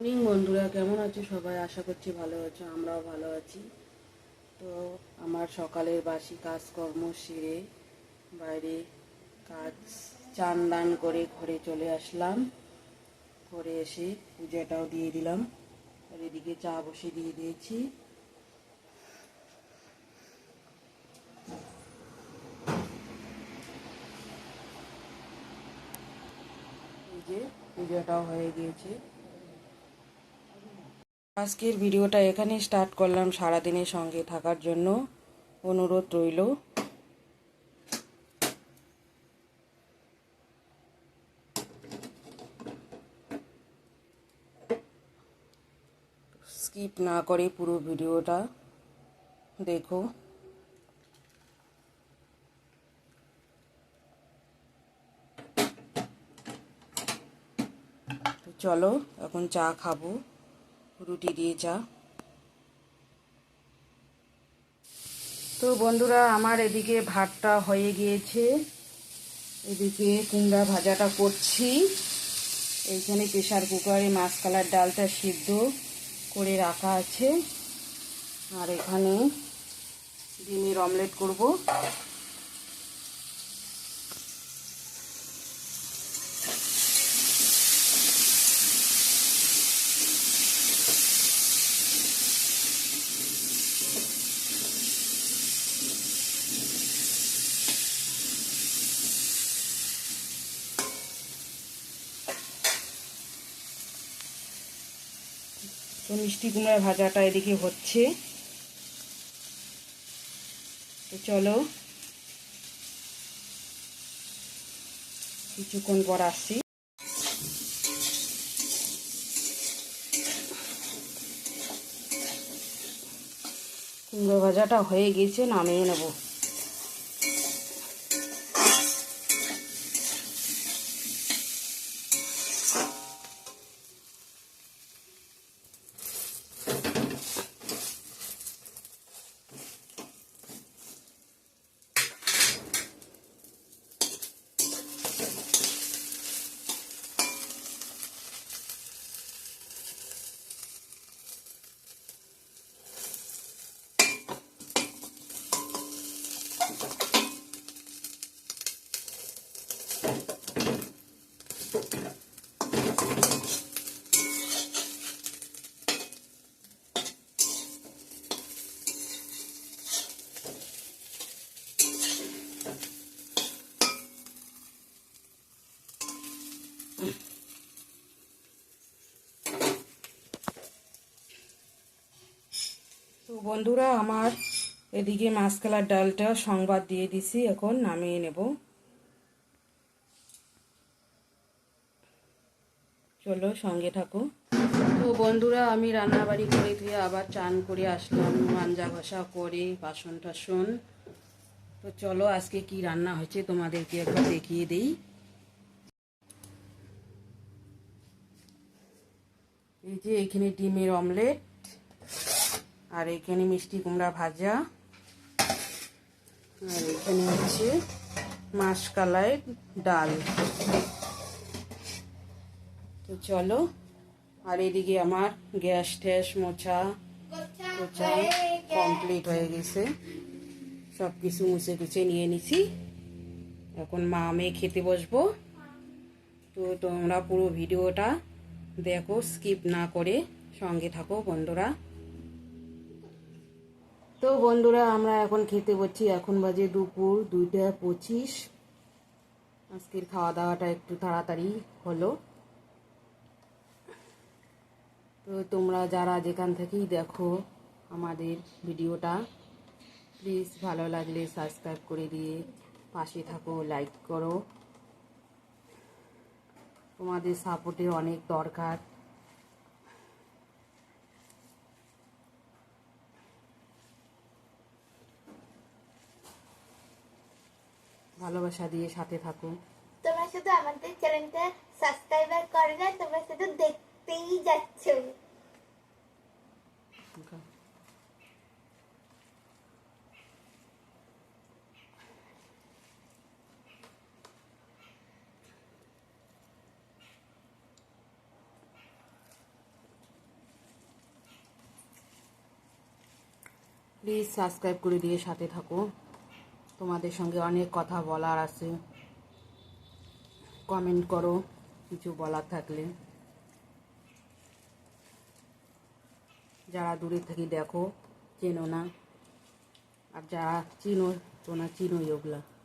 Morning বন্ধুরা। কেমন আছো সবাই? আশা করছি ভালো আছো, আমরাও ভালো আছি। তো, আমার সকালের বাসি কাজকর্ম সেরে বাইরে কাজ চান দান করে ঘরে চলে আসলাম। ঘরে এসে পূজাটাও দিয়ে দিলাম। আর এদিকে চা বসে দিয়ে দিয়েছি। এই যে, পূজাটাও হয়ে গিয়েছে। আজকের ভিডিওটা এখানেই স্টার্ট করলাম সারাদিনের সঙ্গে থাকার জন্য। অনুরোধ রইল। স্কিপ না করে পুরো ভিডিওটা দেখো। চলো, এখন চা খাব। রুটি দিয়ে চা। তো বন্ধুরা, আমার এদিকে ভাতটা হয়ে গিয়েছে। এদিকে কুমড়া ভাজাটা করছি। এইখানে প্রেশার কুকারে মাছ কালার ডালটা সিদ্ধ করে রাখা আছে। আর এখানে ডিমের অমলেট করব। তো মিষ্টি কুমড়া ভাজাটা এদিকে হচ্ছে। তো চলো। কিছুক্ষণ পর আসছি। কুমড়ো ভাজাটা হয়ে গেছে, নামিয়ে নেব। বন্ধুরা, আমার এদিকে মাছকালার ডালটা সংবাদ দিয়ে দিছি, এখন নামিয়ে নেব। চলো সঙ্গে থাকো। তো বন্ধুরা, আমি রান্নাবাড়ি করে ধুয়ে আবার চান করে আসলাম, মাঞ্জা ঘষা করে, বাসন টাসন। তো চলো আজকে কি রান্না হয়েছে তোমাদেরকে একবার দেখিয়ে দিই। এই যে এখানে ডিমের অমলেট আর এখানে মিষ্টি কুমড়া ভাজা। আর এখানে হচ্ছে মাসকালাই ডাল। তো চলো, আর এদিকে আমার গ্যাস ট্যাস মোছা মোছা কমপ্লিট হয়ে গেছে। সব কিছু মুছে টুছে নিয়ে নিছি। এখন মা মেয়ে খেতে বসবো। তো তোমরা পুরো ভিডিওটা দেখো স্কিপ না করে সঙ্গে থাকো বন্ধুরা। তো বন্ধুরা, আমরা এখন খেতে বসছি। এখন বাজে দুপুর, দুইটা পঁচিশ। আজকের খাওয়া দাওয়াটা একটু তাড়াতাড়ি হলো। তো তোমরা যারা যেখান থেকেই দেখো আমাদের ভিডিওটা প্লিজ ভালো লাগলে সাবস্ক্রাইব করে দিয়ে পাশে থাকো লাইক করো। তোমাদের সাপোর্টের অনেক দরকার। ভালোবাসা দিয়ে সাথে থাকো। তোমরা শুধু আমাদের চ্যানেলটা সাবস্ক্রাইব করে না তোমরা শুধু দেখতেই যাচ্ছ। প্লিজ সাবস্ক্রাইব করে দিয়ে সাথে থাকো। তোমাদের সঙ্গে অনেক কথা বলার আছে। কমেন্ট করো, কিছু বলার থাকলে। যারা দূরে থেকে দেখো, চেনো না। আর যারা চিনো, তোমরা চিনো ওগুলা।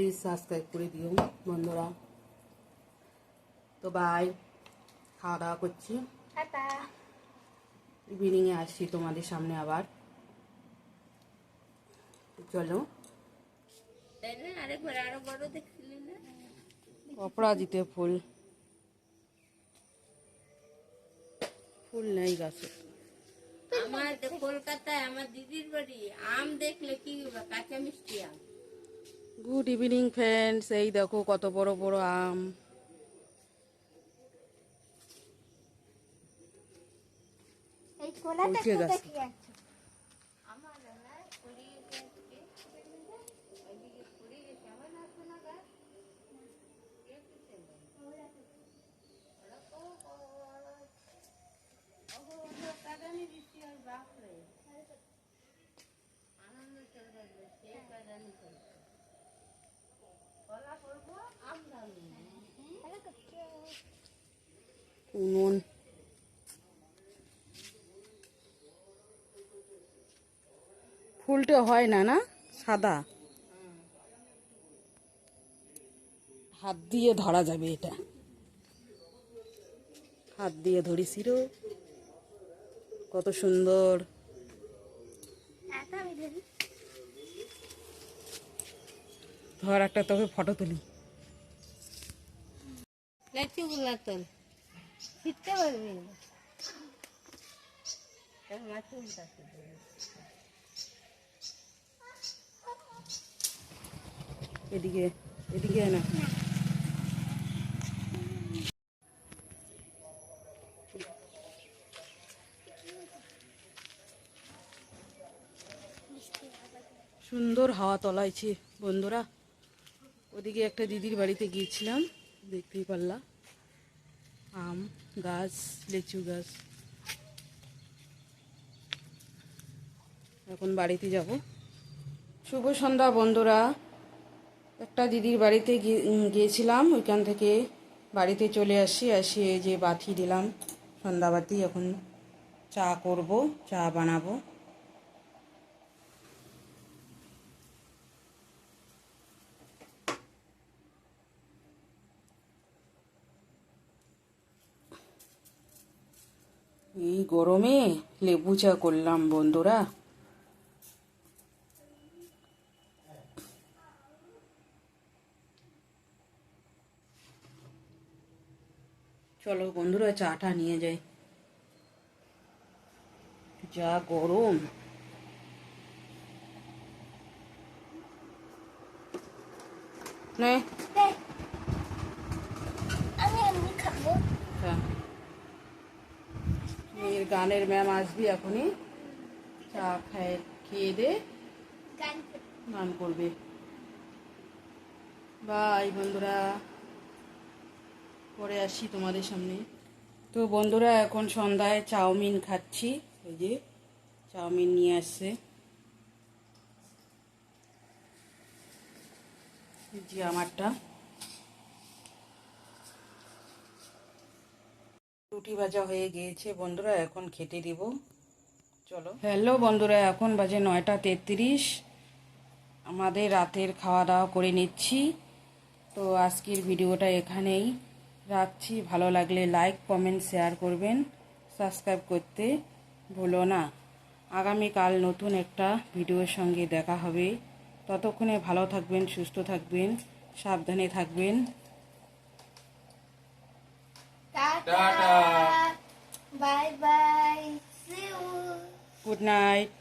প্লিজ সাবস্ক্রাইব করে দিও বন্ধুরা। তো বাই খাওয়া দাওয়া করছি ইভিনিংয়ে আসছি তোমাদের সামনে আবার। চলো। অপরাজিতে ফুল। ফুল নেই গাছে। আমার কলকাতায় আমার দিদির বাড়ি। আম দেখলে কি কাঁচা মিষ্টি আম। গুড ইভিনিং ফ্রেন্ডস এই দেখো কত বড় বড় আম। এই কোলাটা উঠে একটু গেছে। উনুন ফুলটা হয় না না? সাদা। হাত দিয়ে ধরা যাবে এটা। হাত দিয়ে ধরিছিল কত সুন্দর। ধরি একটা তবে ফটো তুলি। লেচু গুলা তোল ছিটতে পারবি। এদিকে এদিকে না। সুন্দর হাওয়া তলাইছে, বন্ধুরা। ওদিকে একটা দিদির বাড়িতে গিয়েছিলাম। দেখতেই পারলাম আম, গাছ, লিচু গাছ। এখন বাড়িতে যাব। শুভ সন্ধ্যা, বন্ধুরা। একটা দিদির বাড়িতে গিয়ে- গিয়েছিলাম। ওইখান থেকে বাড়িতে চলে আসি। আসি এই যে বাতি দিলাম। সন্ধ্যাবাতি এখন চা করব, চা বানাবো। এই গরমে লেবু চা করলাম বন্ধুরা। চলো বন্ধুরা চাটা নিয়ে যাই। যা গরম। নে দে। আমি এমনি খাব চা। এর গানের ম্যাম আসবি এখনই। চা খায় খেয়ে দে। গান করবে। বাই বন্ধুরা। পরে আসি তোমাদের সামনে। তো বন্ধুরা এখন সন্ধ্যায় চাউমিন খাচ্ছি। এই যে চাউমিন নিয়ে আসছে। যে আমারটা। রুটি ভাজা হয়ে গিয়েছে। বন্ধুরা, এখন খেতে দিব। চলো। হ্যালো বন্ধুরা, এখন বাজে নয়টা তেত্রিশ। আমাদের রাতের খাওয়া দাওয়া করে নিচ্ছি। তো আজকের ভিডিওটা এখানেই রাখছি। ভালো লাগলে লাইক, কমেন্ট, শেয়ার করবেন। সাবস্ক্রাইব করতে ভুলো না। আগামীকাল নতুন একটা ভিডিওর সঙ্গে দেখা হবে। ততক্ষণে ভালো থাকবেন, সুস্থ থাকবেন, সাবধানে থাকবেন। Tata bye bye see you good night